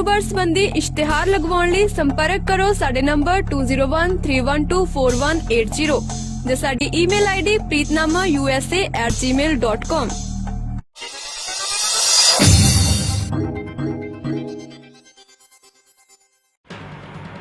ਕਾਰੋਬਾਰ ਸੰਬੰਧੀ ਇਸ਼ਤਿਹਾਰ ਲਗਵਾਉਣ ਲਈ ਸੰਪਰਕ ਕਰੋ ਸਾਡੇ ਨੰਬਰ 2013124180 ਜਾਂ ਸਾਡੀ ਈਮੇਲ ਆਈਡੀ preetnamausa@gmail.com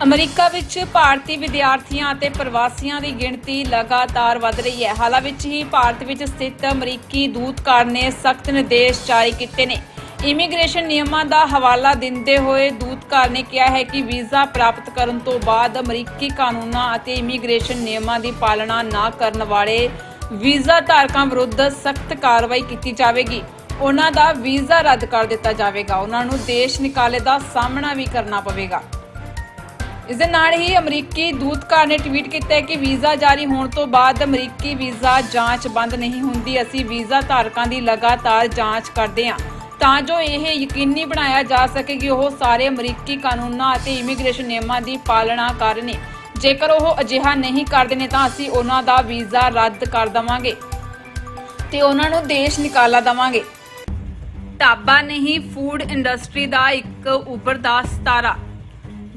ਅਮਰੀਕਾ ਵਿੱਚ ਭਾਰਤੀ ਵਿਦਿਆਰਥੀਆਂ ਅਤੇ ਪ੍ਰਵਾਸੀਆਂ ਦੀ ਗਿਣਤੀ ਲਗਾਤਾਰ ਵਧ ਰਹੀ ਹੈ। ਹਾਲਾਂ ਵਿੱਚ ਹੀ ਭਾਰਤ ਵਿੱਚ ਸਥਿਤ ਅਮਰੀਕੀ ਦੂਤਘਰ ਨੇ ਸਖਤ ਨਿਰਦੇਸ਼ ਜਾਰੀ ਕੀਤੇ ਨੇ। ਇਮੀਗ੍ਰੇਸ਼ਨ ਨਿਯਮਾਂ ਦਾ ਹਵਾਲਾ ਦਿੰਦੇ ਹੋਏ ਦੂਤਘਰ ਨੇ ਕਿਹਾ ਹੈ ਕਿ ਵੀਜ਼ਾ ਪ੍ਰਾਪਤ ਕਰਨ ਤੋਂ ਬਾਅਦ ਅਮਰੀਕੀ ਕਾਨੂੰਨਾਂ ਅਤੇ ਇਮੀਗ੍ਰੇਸ਼ਨ ਨਿਯਮਾਂ ਦੀ ਪਾਲਣਾ ਨਾ ਕਰਨ ਵਾਲੇ ਵੀਜ਼ਾ ਧਾਰਕਾਂ ਵਿਰੁੱਧ ਸਖਤ ਕਾਰਵਾਈ ਕੀਤੀ ਜਾਵੇਗੀ। ਉਹਨਾਂ ਦਾ ਵੀਜ਼ਾ ਰੱਦ ਕਰ ਦਿੱਤਾ ਜਾਵੇਗਾ। ਉਹਨਾਂ ਨੂੰ ਦੇਸ਼ ਨਿਕਾਲੇ ਦਾ ਸਾਹਮਣਾ ਵੀ ਕਰਨਾ ਪਵੇਗਾ। ਇਸ ਦੇ ਨਾਲ ਹੀ ਅਮਰੀਕੀ ਦੂਤਘਰ ਨੇ ਟਵੀਟ ਕੀਤਾ ਹੈ ਕਿ ਵੀਜ਼ਾ ਜਾਰੀ ਹੋਣ ਤੋਂ ਬਾਅਦ ਅਮਰੀਕੀ ਵੀਜ਼ਾ ਜਾਂਚ ਬੰਦ ਨਹੀਂ ਹੁੰਦੀ। ਅਸੀਂ ਵੀਜ਼ਾ ਧਾਰਕਾਂ ਦੀ ਲਗਾਤਾਰ ਜਾਂਚ ਕਰਦੇ ਹਾਂ। ਤਾਂ ਜੋ ਇਹ ਯਕੀਨੀ ਬਣਾਇਆ ਜਾ ਸਕੇ ਕਿ ਉਹ ਸਾਰੇ ਅਮਰੀਕੀ ਕਾਨੂੰਨਾਂ ਅਤੇ ਇਮੀਗ੍ਰੇਸ਼ਨ ਨਿਯਮਾਂ ਦੀ ਪਾਲਣਾ ਕਰਨ ਜੇਕਰ ਉਹ ਅਜਿਹਾ ਨਹੀਂ ਕਰਦੇ ਨੇ ਤਾਂ ਅਸੀਂ ਉਹਨਾਂ ਦਾ ਵੀਜ਼ਾ ਰੱਦ ਕਰ ਦਵਾਂਗੇ ਤੇ ਉਹਨਾਂ ਨੂੰ ਦੇਸ਼ ਨਿਕਾਲਾ ਦਵਾਂਗੇ। ਢਾਬਾ ਨਹੀਂ, ਫੂਡ ਇੰਡਸਟਰੀ ਦਾ ਇੱਕ ਉੱਭਰਦਾ ਸਿਤਾਰਾ।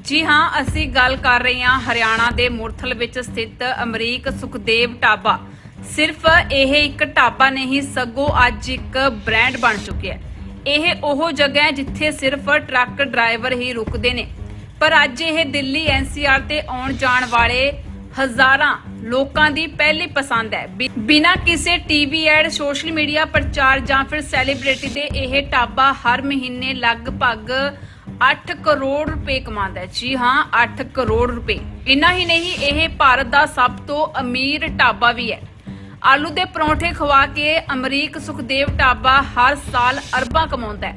ਜੀ ਹਾਂ, ਅਸੀਂ ਗੱਲ ਕਰ ਰਹੇ ਹਾਂ ਹਰਿਆਣਾ ਦੇ ਮੁਰਥਲ ਵਿੱਚ ਸਥਿਤ ਅਮਰੀਕ ਸੁਖਦੇਵ ਢਾਬਾ। ਸਿਰਫ ਇਹ ਇੱਕ ਢਾਬਾ ਨਹੀਂ, ਸਗੋਂ ਅੱਜ ਇੱਕ ਬ੍ਰਾਂਡ ਬਣ ਚੁੱਕਿਆ ਹੈ। ਇਹ ਉਹ ਜਗ੍ਹਾ ਹੈ ਜਿੱਥੇ ਸਿਰਫ ਟਰੱਕ ਡਰਾਈਵਰ ਹੀ ਰੁਕਦੇ ਨੇ। ਪਰ ਅੱਜ ਇਹ ਦਿੱਲੀ ਐਨਸੀਆਰ ਤੇ ਆਉਣ ਜਾਣ ਵਾਲੇ ਹਜ਼ਾਰਾਂ ਲੋਕਾਂ ਦੀ ਪਹਿਲੀ ਪਸੰਦ ਹੈ। ਬਿ- ਬਿਨਾਂ ਕਿਸੇ ਟੀਵੀ ਐਡ, ਸੋਸ਼ਲ ਮੀਡੀਆ ਪ੍ਰਚਾਰ ਜਾਂ ਫਿਰ ਸੈਲੀਬ੍ਰਿਟੀ ਦੇ ਇਹ ਢਾਬਾ ਹਰ ਮਹੀਨੇ ਲਗਭਗ 8 ਕਰੋੜ ਰੁਪਏ ਕਮਾਉਂਦਾ ਹੈ। ਜੀ ਹਾਂ 8 ਕਰੋੜ ਰੁਪਏ। ਇੰਨਾ ਹੀ ਨਹੀਂ, ਇਹ ਭਾਰਤ ਦਾ ਸਭ ਤੋਂ ਅਮੀਰ ਢਾਬਾ ਵੀ ਹੈ। ਆਲੂ ਦੇ ਪਰੌਂਠੇ ਖਵਾ ਕੇ ਅਮਰੀਕ ਸੁਖਦੇਵ ਢਾਬਾ ਹਰ ਸਾਲ ਅਰਬਾਂ ਕਮਾਉਂਦਾ ਹੈ।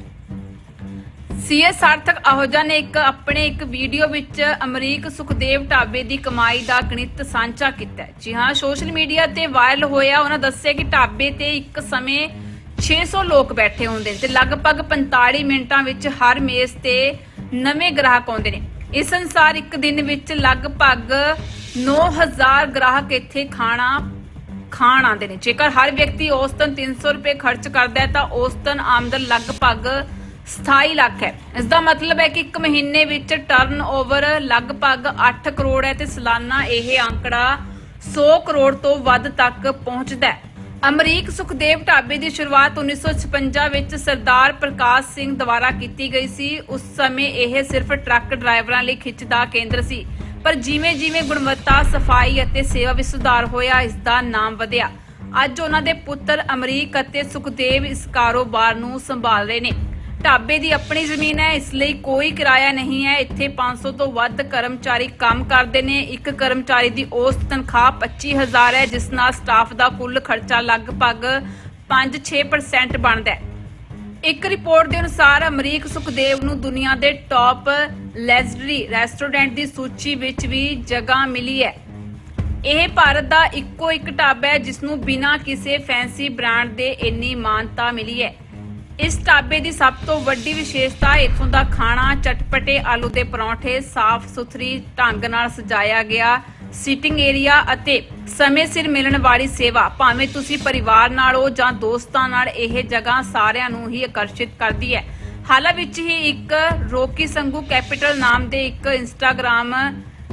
ਸੀਏ ਸਾਰਥਕ ਆਹੋਜਾ ਨੇ ਇੱਕ ਆਪਣੇ ਇੱਕ ਵੀਡੀਓ ਵਿੱਚ ਅਮਰੀਕ ਸੁਖਦੇਵ ਢਾਬੇ ਦੀ ਕਮਾਈ ਦਾ ਗਣਿਤ ਸਾਂਝਾ ਕੀਤਾ ਜੀ ਹਾਂ, ਸੋਸ਼ਲ ਮੀਡੀਆ ਤੇ ਵਾਇਰਲ ਹੋਇਆ, ਉਹਨਾਂ ਦੱਸਿਆ ਕਿ ਢਾਬੇ ਤੇ ਇੱਕ ਸਮੇਂ 600 ਲੋਕ ਬੈਠੇ ਹੁੰਦੇ ਨੇ ਤੇ ਲਗਭਗ 45 ਮਿੰਟਾਂ ਵਿੱਚ ਹਰ ਮੇਜ਼ ਤੇ ਨਵੇਂ ਗ੍ਰਾਹਕ ਆਉਂਦੇ ਨੇ। ਇਸ ਅਨੁਸਾਰ ਇੱਕ ਦਿਨ ਵਿੱਚ ਲਗਭਗ 9000 ਗ੍ਰਾਹਕ ਇੱਥੇ ਖਾਣਾ ਖਾਣ ਆਉਂਦੇ ਨੇ। ਜੇਕਰ ਹਰ ਵਿਅਕਤੀ ਔਸਤਨ 300 ਰੁਪਏ ਖਰਚ ਕਰਦਾ ਹੈ, ਤਾਂ ਔਸਤਨ ਆਮਦਨ ਲਗਭਗ 27 ਲੱਖ ਹੈ। ਇਸ ਦਾ ਮਤਲਬ ਹੈ ਕਿ ਇੱਕ ਮਹੀਨੇ ਵਿੱਚ ਟਰਨਓਵਰ ਲਗਭਗ 8 ਕਰੋੜ ਹੈ ਤੇ ਸਾਲਾਨਾ ਇਹ ਅੰਕੜਾ 100 ਕਰੋੜ ਤੋਂ ਵੱਧ ਤੱਕ ਪਹੁੰਚਦਾ ਹੈ। ਅਮਰੀਕ ਸੁਖਦੇਵ ਢਾਬੇ ਦੀ ਸ਼ੁਰੂਆਤ 1956 ਵਿੱਚ ਸਰਦਾਰ ਪ੍ਰਕਾਸ਼ ਸਿੰਘ ਦੁਆਰਾ ਕੀਤੀ ਗਈ ਸੀ। ਉਸ ਸਮੇਂ ਇਹ ਸਿਰਫ ਟਰੱਕ ਡਰਾਈਵਰਾਂ ਲਈ ਖਿੱਚ ਦਾ ਕੇਂਦਰ ਸੀ। ਪਰ ਜਿਵੇਂ-ਜਿਵੇਂ ਗੁਣਵੱਤਾ, ਸਫ਼ਾਈ ਅਤੇ ਸੇਵਾ ਵਿੱਚ ਸੁਧਾਰ ਹੋਇਆ ਇਸ ਦਾ ਨਾਮ ਵਧਿਆ। ਅੱਜ ਉਹਨਾਂ ਦੇ ਪੁੱਤਰ ਅਮਰੀਕ ਅਤੇ ਸੁਖਦੇਵ ਇਸ ਕਾਰੋਬਾਰ ਨੂੰ ਸੰਭਾਲ ਰਹੇ ਨੇ। ਢਾਬੇ ਦੀ ਆਪਣੀ ਜ਼ਮੀਨ ਹੈ, ਇਸ ਲਈ ਕੋਈ ਕਿਰਾਇਆ ਨਹੀਂ ਹੈ। ਇੱਥੇ 500 ਤੋਂ ਵੱਧ ਕਰਮਚਾਰੀ ਕੰਮ ਕਰਦੇ ਨੇ। ਇੱਕ ਕਰਮਚਾਰੀ ਦੀ ਔਸਤ ਤਨਖਾਹ 25000 ਹੈ, ਜਿਸ ਨਾਲ ਸਟਾਫ ਦਾ ਕੁੱਲ ਖਰਚਾ ਲਗਭਗ 5-6% ਬਣਦਾ ਹੈ। ਇੱਕ ਰਿਪੋਰਟ ਦੇ ਅਨੁਸਾਰ ਅਮਰੀਕ ਸੁਖਦੇਵ ਨੂੰ ਦੁਨੀਆ ਦੇ ਟੌਪ ਲੈਜ਼ਰੀ ਰੈਸਟੋਰੈਂਟ ਦੀ ਸੂਚੀ ਵਿੱਚ ਵੀ ਜਗ੍ਹਾ ਮਿਲੀ ਹੈ। ਇਹ ਭਾਰਤ ਦਾ ਇੱਕੋ ਇੱਕ ਢਾਬਾ ਹੈ ਜਿਸ ਨੂੰ ਬਿਨਾਂ ਕਿਸੇ ਫੈਂਸੀ ਬ੍ਰਾਂਡ ਦੇ ਇੰਨੀ ਮਾਨਤਾ ਮਿਲੀ ਹੈ। ਇਸ ਢਾਬੇ ਦੀ ਸਭ ਤੋਂ ਵੱਡੀ ਵਿਸ਼ੇਸ਼ਤਾ ਇੱਥੋਂ ਦਾ ਖਾਣਾ, ਚਟਪਟੇ, ਆਲੂ ਦੇ ਪਰੌਂਠੇ ਸਾਫ਼ ਸੁਥਰੀ ਢੰਗ ਨਾਲ ਸਜਾਇਆ ਗਿਆ ਸੀਟਿੰਗ ਏਰੀਆ ਅਤੇ ਸਮੇਂ ਸਿਰ ਮਿਲਣ ਵਾਲੀ ਸੇਵਾ, ਭਾਵੇਂ ਤੁਸੀਂ ਪਰਿਵਾਰ ਨਾਲ ਹੋ ਜਾਂ ਦੋਸਤਾਂ ਨਾਲ, ਇਹ ਜਗ੍ਹਾ ਸਾਰਿਆਂ ਨੂੰ ਹੀ ਆਕਰਸ਼ਿਤ ਕਰਦੀ ਹੈ। ਹਾਲਾਂ ਵਿੱਚ ਹੀ ਇੱਕ ਰੋਕੀ ਸੰਗੂ ਕੈਪੀਟਲ ਨਾਮ ਦੇ ਇੱਕ ਇੰਸਟਾਗ੍ਰam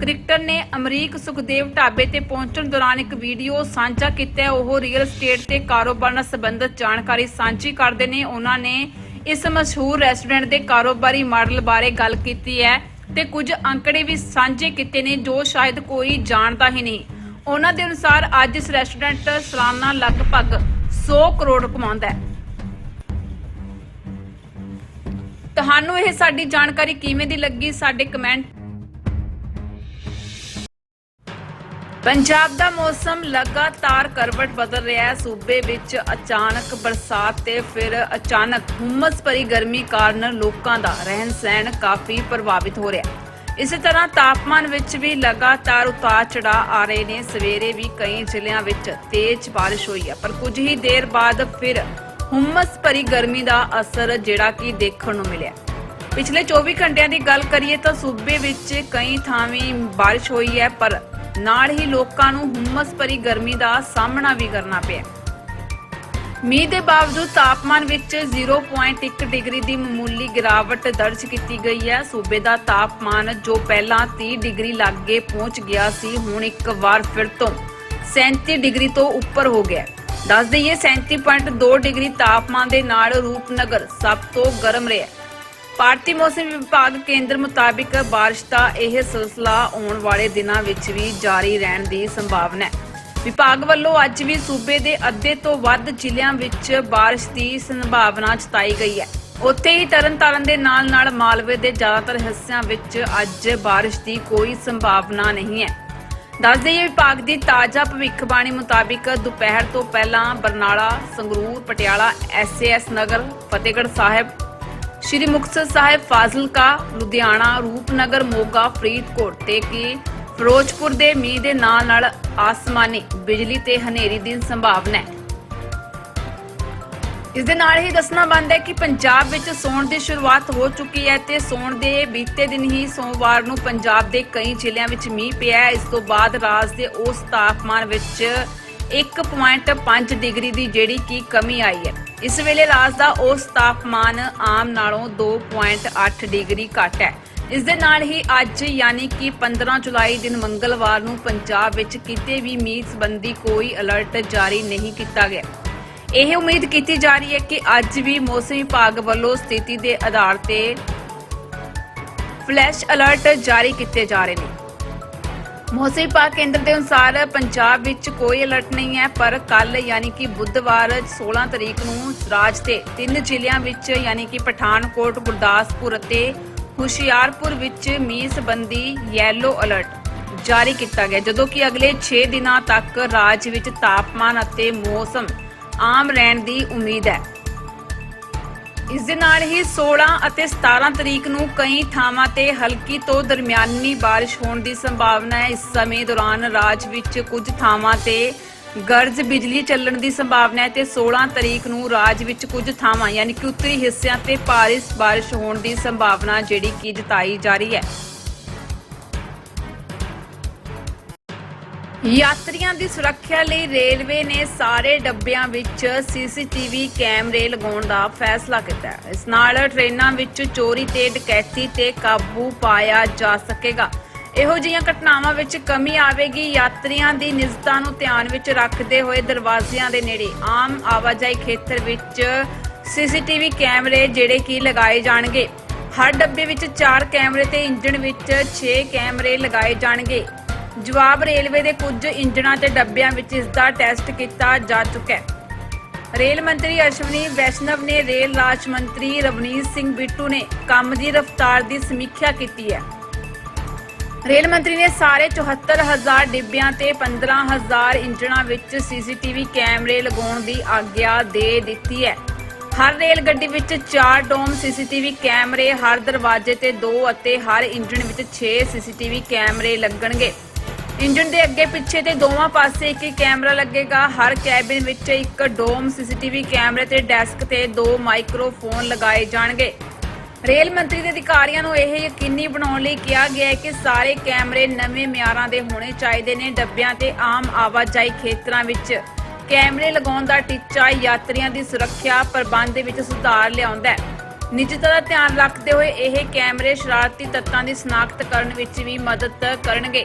ਕ੍ਰਿਕਟਰ ਨੇ ਅਮਰੀਕ ਸੁਖਦੇਵ ਢਾਬੇ ਤੇ ਪਹੁੰਚਣ ਦੌਰਾਨ ਇੱਕ ਵੀਡੀਓ ਸਾਂਝਾ ਕੀਤਾ ਉਹ ਰੀਅਲ ਸਟੇਟ ਤੇ ਕਾਰੋਬਾਰ ਨਾਲ ਸੰਬੰਧਿਤ ਜਾਣਕਾਰੀ ਸਾਂਝੀ ਕਰਦੇ ਨੇ। ਉਹਨਾਂ ਨੇ ਇਸ ਮਸ਼ਹੂਰ ਰੈਸਟੋਰੈਂਟ ਦੇ ਕਾਰੋਬਾਰੀ ਮਾਡਲ ਬਾਰੇ ਗੱਲ ਕੀਤੀ ਹੈ। ਤੇ ਕੁਝ ਅੰਕੜੇ ਵੀ ਸਾਂਝੇ ਕੀਤੇ ਨੇ ਜੋ ਸ਼ਾਇਦ ਕੋਈ ਜਾਣਦਾ ਹੀ ਨਹੀਂ। ਉਹਨਾਂ ਦੇ ਅਨੁਸਾਰ ਅੱਜ ਇਸ ਰੈਸਟੋਰੈਂਟ ਸਾਲਾਨਾ ਲਗਭਗ 100 ਕਰੋੜ ਕਮਾਉਂਦਾ ਹੈ। ਤੁਹਾਨੂੰ ਇਹ ਸਾਡੀ ਜਾਣਕਾਰੀ ਕਿਵੇਂ ਦੀ ਲੱਗੀ? ਸਾਡੇ ਕਮੈਂਟ ਪੰਜਾਬ ਦਾ ਮੌਸਮ ਲਗਾਤਾਰ ਕਰਵਟ ਬਦਲ ਰਿਹਾ ਹੈ। ਸੂਬੇ ਵਿੱਚ ਅਚਾਨਕ ਬਰਸਾਤ ਤੇ ਫਿਰ ਅਚਾਨਕ ਹੁਮਸ ਭਰੀ ਗਰਮੀ ਕਾਰਨ ਲੋਕਾਂ ਦਾ ਰਹਿਣ ਸਹਿਣ ਕਾਫੀ ਪ੍ਰਭਾਵਿਤ ਹੋ ਰਿਹਾ ਹੈ। ਇਸੇ ਤਰ੍ਹਾਂ ਤਾਪਮਾਨ ਵਿੱਚ ਵੀ ਲਗਾਤਾਰ ਉਤਾਰ ਚੜਾਅ ਆ ਰਹੇ ਨੇ। ਸਵੇਰੇ ਵੀ ਕਈ ਜ਼ਿਲ੍ਹਿਆਂ ਵਿੱਚ ਤੇਜ਼ ਬਾਰਿਸ਼ ਹੋਈ ਹੈ, ਪਰ ਕੁਝ ਹੀ ਦੇਰ ਬਾਅਦ ਫਿਰ ਹੁੰਮਸ ਭਰੀ ਗਰਮੀ ਦਾ ਅਸਰ ਜਿਹੜਾ ਕਿ ਦੇਖਣ ਨੂੰ ਮਿਲਿਆ ਪਿਛਲੇ 24 ਘੰਟਿਆਂ ਦੀ ਗੱਲ ਕਰੀਏ ਤਾਂ ਸੂਬੇ ਵਿੱਚ ਕਈ ਥਾਵੇਂ ਬਾਰਿਸ਼ ਹੋਈ ਹੈ, ਪਰ ਨਾਲ ਹੀ ਲੋਕਾਂ ਨੂੰ ਹੁੰਮਸ ਭਰੀ ਗਰਮੀ ਦਾ ਸਾਹਮਣਾ ਵੀ ਕਰਨਾ ਪਿਆ। ਮੀਂਹ ਦੇ ਬਾਵਜੂਦ ਤਾਪਮਾਨ ਵਿੱਚ 0.1 ਡਿਗਰੀ ਦੀ ਮਾਮੂਲੀ ਗਿਰਾਵਟ ਦਰਜ ਕੀਤੀ ਗਈ ਹੈ। ਸੂਬੇ ਦਾ ਤਾਪਮਾਨ ਜੋ ਪਹਿਲਾਂ 30 ਡਿਗਰੀ ਲਾਗੇ ਪਹੁੰਚ ਗਿਆ ਸੀ, ਹੁਣ ਇੱਕ ਵਾਰ ਫਿਰ ਤੋਂ 37 ਡਿਗਰੀ ਤੋਂ ਉੱਪਰ ਹੋ ਗਿਆ ਹੈ। ਦੱਸ ਦਈਏ 37.2 ਡਿਗਰੀ ਤਾਪਮਾਨ ਦੇ ਨਾਲ ਰੂਪਨਗਰ ਸਭ ਤੋਂ ਗਰਮ ਰਿਹਾ ਭਾਰਤੀ ਮੌਸਮ ਵਿਭਾਗ ਕੇਂਦਰ ਮੁਤਾਬਿਕ ਬਾਰਿਸ਼ ਦਾ ਇਹ ਸਿਲਸਿਲਾ ਆਉਣ ਵਾਲੇ ਦਿਨਾਂ ਵਿੱਚ ਵੀ ਜਾਰੀ ਰਹਿਣ ਦੀ ਸੰਭਾਵਨਾ ਹੈ। ਵਿਭਾਗ ਵੱਲੋਂ ਅੱਜ ਵੀ ਸੂਬੇ ਦੇ ਅੱਧੇ ਤੋਂ ਵੱਧ ਜ਼ਿਲ੍ਹਿਆਂ ਵਿੱਚ ਬਾਰਿਸ਼ ਦੀ ਸੰਭਾਵਨਾ ਜਤਾਈ ਗਈ ਹੈ। ਉੱਥੇ ਹੀ ਤਰਨਤਾਰਨ ਦੇ ਨਾਲ-ਨਾਲ ਮਾਲਵੇ ਦੇ ਜ਼ਿਆਦਾਤਰ ਹਿੱਸਿਆਂ ਵਿੱਚ ਅੱਜ ਬਾਰਿਸ਼ ਦੀ ਕੋਈ ਸੰਭਾਵਨਾ ਨਹੀਂ ਹੈ। ਦੱਸ ਦੇਈਏ ਵਿਭਾਗ ਦੀ ਤਾਜ਼ਾ ਭਵਿੱਖਬਾਣੀ ਮੁਤਾਬਿਕ ਦੁਪਹਿਰ ਤੋਂ ਪਹਿਲਾਂ ਬਰਨਾਲਾ, ਸੰਗਰੂਰ, ਪਟਿਆਲਾ, ਐਸਏਐਸ ਨਗਰ, ਫਤਿਹਗੜ੍ਹ ਸਾਹਿਬ ਸ਼੍ਰੀ ਮੁਕਤਸਰ ਸਾਹਿਬ ਫਾਜ਼ਿਲਕਾ, ਲੁਧਿਆਣਾ, ਰੂਪਨਗਰ, ਮੋਗਾ, ਫਰੀਦਕੋਟ ਤੇ ਕੀ ਫਿਰੋਜ਼ਪੁਰ ਦੇ ਮੀਂਹ ਦੇ ਨਾਲ ਨਾਲ ਆਸਮਾਨੀ ਬਿਜਲੀ ਤੇ ਹਨੇਰੀ ਦੀ ਸੰਭਾਵਨਾ ਹੈ। ਇਸ ਦੇ ਨਾਲ ਹੀ ਦੱਸਣਾ ਬੰਦ ਹੈ ਕਿ ਪੰਜਾਬ ਵਿੱਚ ਸੌਣ ਦੀ ਸ਼ੁਰੂਆਤ ਹੋ ਚੁੱਕੀ ਹੈ ਤੇ ਸੌਣ ਦੇ ਬੀਤੇ ਦਿਨ ਹੀ ਸੋਮਵਾਰ ਨੂੰ ਪੰਜਾਬ ਦੇ ਕਈ ਜ਼ਿਲ੍ਹਿਆਂ ਵਿੱਚ ਮੀਂਹ ਪਿਆ ਇਸ ਤੋਂ ਬਾਅਦ ਰਾਜ ਦੇ ਉਸ ਤਾਪਮਾਨ ਵਿੱਚ 1.5 ਡਿਗਰੀ ਦੀ ਜਿਹੜੀ ਕਿ ਕਮੀ ਆਈ ਹੈ। ਇਸ ਵੇਲੇ ਰਾਜ ਦਾ ਉਸ ਤਾਪਮਾਨ ਆਮ ਨਾਲੋਂ 2.8 ਡਿਗਰੀ ਘੱਟ ਹੈ। ਇਸ ਦੇ ਨਾਲ ਹੀ ਅੱਜ ਯਾਨੀ ਕਿ 15 ਜੁਲਾਈ ਦਿਨ ਮੰਗਲਵਾਰ ਨੂੰ ਪੰਜਾਬ ਵਿੱਚ ਕਿਤੇ ਵੀ ਮੀਂਹ ਸੰਬੰਧੀ ਕੋਈ ਅਲਰਟ ਜਾਰੀ ਨਹੀਂ ਕੀਤਾ ਗਿਆ। ਇਹ ਉਮੀਦ ਕੀਤੀ ਜਾ ਰਹੀ ਹੈ ਕਿ ਅੱਜ ਵੀ ਮੌਸਮ ਵਿਭਾਗ ਵੱਲੋਂ ਸਥਿਤੀ ਦੇ ਆਧਾਰ ਤੇ ਫਲੈਸ਼ ਅਲਰਟ ਜਾਰੀ ਕੀਤੇ ਜਾ ਰਹੇ ਨੇ। ਮੌਸਮ ਵਿਭਾਗ ਕੇਂਦਰ ਦੇ ਅਨੁਸਾਰ ਪੰਜਾਬ ਵਿੱਚ ਕੋਈ ਅਲਰਟ ਨਹੀਂ ਹੈ, ਪਰ ਕੱਲ ਯਾਨੀ ਕਿ ਬੁੱਧਵਾਰ 16 ਤਰੀਕ ਨੂੰ ਰਾਜ ਦੇ ਤਿੰਨ ਜ਼ਿਲ੍ਹਿਆਂ ਵਿੱਚ ਯਾਨੀ ਕਿ ਪਠਾਨਕੋਟ, ਗੁਰਦਾਸਪੁਰ ਅਤੇ ਹੁਸ਼ਿਆਰਪੁਰ ਵਿੱਚ ਮੀਂਹ ਸੰਬੰਧੀ ਯੈਲੋ ਅਲਰਟ ਜਾਰੀ ਕੀਤਾ ਗਿਆ, ਜਦੋਂ ਕਿ ਅਗਲੇ 6 ਦਿਨਾਂ ਤੱਕ ਰਾਜ ਵਿੱਚ ਤਾਪਮਾਨ ਅਤੇ ਮੌਸਮ ਆਮ ਰਹਿਣ ਦੀ ਉਮੀਦ ਹੈ। ਇਸ ਦੇ ਨਾਲ ਹੀ 16 ਅਤੇ 17 ਤਰੀਕ ਨੂੰ ਕਈ ਥਾਵਾਂ ਤੇ ਹਲਕੀ ਤੋਂ ਦਰਮਿਆਨੀ ਬਾਰਿਸ਼ ਹੋਣ ਦੀ ਸੰਭਾਵਨਾ ਹੈ। ਇਸ ਸਮੇਂ ਦੌਰਾਨ ਰਾਜ ਵਿੱਚ ਕੁਝ ਥਾਵਾਂ ਤੇ ਗਰਜ ਬਿਜਲੀ ਚੱਲਣ ਦੀ ਸੰਭਾਵਨਾ ਹੈ ਤੇ 16 ਤਰੀਕ ਨੂੰ ਰਾਜ ਵਿੱਚ ਕੁਝ ਥਾਵਾਂ, ਯਾਨੀ ਕਿ ਉੱਤਰੀ ਹਿੱਸਿਆਂ ਤੇ ਭਾਰੀ ਬਾਰਿਸ਼ ਹੋਣ ਦੀ ਸੰਭਾਵਨਾ ਜਿਹੜੀ ਕਿ ਜਤਾਈ ਜਾ ਰਹੀ ਹੈ। ਯਾਤਰੀਆਂ ਦੀ ਸੁਰੱਖਿਆ ਲਈ ਰੇਲਵੇ ਨੇ ਸਾਰੇ ਡੱਬਿਆਂ ਵਿੱਚ ਸੀਸੀਟੀਵੀ ਕੈਮਰੇ ਲਗਾਉਣ ਦਾ ਫੈਸਲਾ ਕੀਤਾ ਹੈ। ਇਸ ਨਾਲ ਟ੍ਰੇਨਾਂ ਵਿੱਚ ਚੋਰੀ ਤੇ ਡਕੈਤੀ ਤੇ ਕਾਬੂ ਪਾਇਆ ਜਾ ਸਕੇਗਾ। ਇਹੋ ਜਿਹੀਆਂ ਘਟਨਾਵਾਂ ਵਿੱਚ ਕਮੀ ਆਵੇਗੀ। ਯਾਤਰੀਆਂ ਦੀ ਨਿਜਤਾ ਨੂੰ ਧਿਆਨ ਵਿੱਚ ਰੱਖਦੇ ਹੋਏ ਦਰਵਾਜ਼ਿਆਂ ਦੇ ਨੇੜੇ ਆਮ ਆਵਾਜਾਈ ਖੇਤਰ ਵਿੱਚ ਸੀਸੀਟੀਵੀ ਕੈਮਰੇ ਜਿਹੜੇ ਕਿ ਲਗਾਏ ਜਾਣਗੇ। ਹਰ ਡੱਬੇ ਵਿੱਚ 4 ਕੈਮਰੇ ਤੇ ਇੰਜਣ ਵਿੱਚ 6 ਕੈਮਰੇ ਲਗਾਏ ਜਾਣਗੇ। ਜਵਾਬ, ਰੇਲਵੇ ਦੇ ਕੁਝ ਇੰਜਣਾਂ ਤੇ ਡੱਬਿਆਂ ਵਿੱਚ ਇਸ ਦਾ ਟੈਸਟ ਕੀਤਾ ਜਾ ਚੁੱਕਾ ਹੈ। ਰੇਲ ਮੰਤਰੀ ਅਸ਼ਵਨੀ ਵੈਸ਼ਨਵ ਨੇ ਰੇਲ ਰਾਜ ਮੰਤਰੀ ਰਵਨੀਤ ਸਿੰਘ ਬਿੱਟੂ ਨੇ ਕੰਮ ਦੀ ਰਫ਼ਤਾਰ ਦੀ ਸਮੀਖਿਆ ਕੀਤੀ ਹੈ। ਰੇਲ ਮੰਤਰੀ ਨੇ ਸਾਰੇ 74000 ਡਿੱਬਿਆਂ ਤੇ 15000 ਇੰਜਣਾਂ ਵਿੱਚ ਸੀਸੀਟੀਵੀ ਕੈਮਰੇ ਲਗਾਉਣ ਦੀ ਆਗਿਆ ਦੇ ਦਿੱਤੀ ਹੈ। ਹਰ ਰੇਲ ਗੱਡੀ ਵਿੱਚ 4 ਡੋਮ ਸੀਸੀਟੀਵੀ ਕੈਮਰੇ, ਹਰ ਦਰਵਾਜ਼ੇ ਤੇ 2 ਅਤੇ ਹਰ ਇੰਜਣ ਵਿੱਚ 6 ਸੀਸੀਟੀਵੀ ਕੈਮਰੇ ਲੱਗਣਗੇ। ਇੰਜਣ ਦੇ ਅੱਗੇ ਪਿੱਛੇ ਤੇ ਦੋਵਾਂ ਪਾਸੇ ਇੱਕ ਕੈਮਰਾ ਲੱਗੇਗਾ। ਹਰ ਕੈਬਿਨ ਵਿੱਚ ਇੱਕ ਡੋਮ, ਸੀਸੀਟੀਵੀ ਕੈਮਰੇ ਤੇ ਡੈਸਕ ਤੇ ਦੋ ਮਾਈਕ੍ਰੋਫੋਨ ਲਗਾਏ ਜਾਣਗੇ। ਰੇਲ ਮੰਤਰੀ ਦੇ ਅਧਿਕਾਰੀਆਂ ਨੂੰ ਇਹ ਯਕੀਨੀ ਬਣਾਉਣ ਲਈ ਕਿਹਾ ਗਿਆ ਹੈ ਕਿ ਸਾਰੇ ਕੈਮਰੇ ਨਵੇਂ ਮਿਆਰਾਂ ਦੇ ਹੋਣੇ ਚਾਹੀਦੇ ਨੇ ਡੱਬਿਆਂ ਤੇ ਆਮ ਆਵਾਜਾਈ ਖੇਤਰਾਂ ਵਿੱਚ। ਕੈਮਰੇ ਲਗਾਉਣ ਦਾ ਟੀਚਾ ਯਾਤਰੀਆਂ ਦੀ ਸੁਰੱਖਿਆ ਪ੍ਰਬੰਧ ਵਿੱਚ ਸੁਧਾਰ ਲਿਆਉਂਦਾ ਹੈ। ਨਿੱਜਤਾ ਦਾ ਧਿਆਨ ਰੱਖਦੇ ਹੋਏ ਇਹ ਕੈਮਰੇ ਸ਼ਰਾਰਤੀ ਤੱਤਾਂ ਦੀ ਸ਼ਨਾਖਤ ਕਰਨ ਵਿੱਚ ਵੀ ਮਦਦ ਕਰਨਗੇ।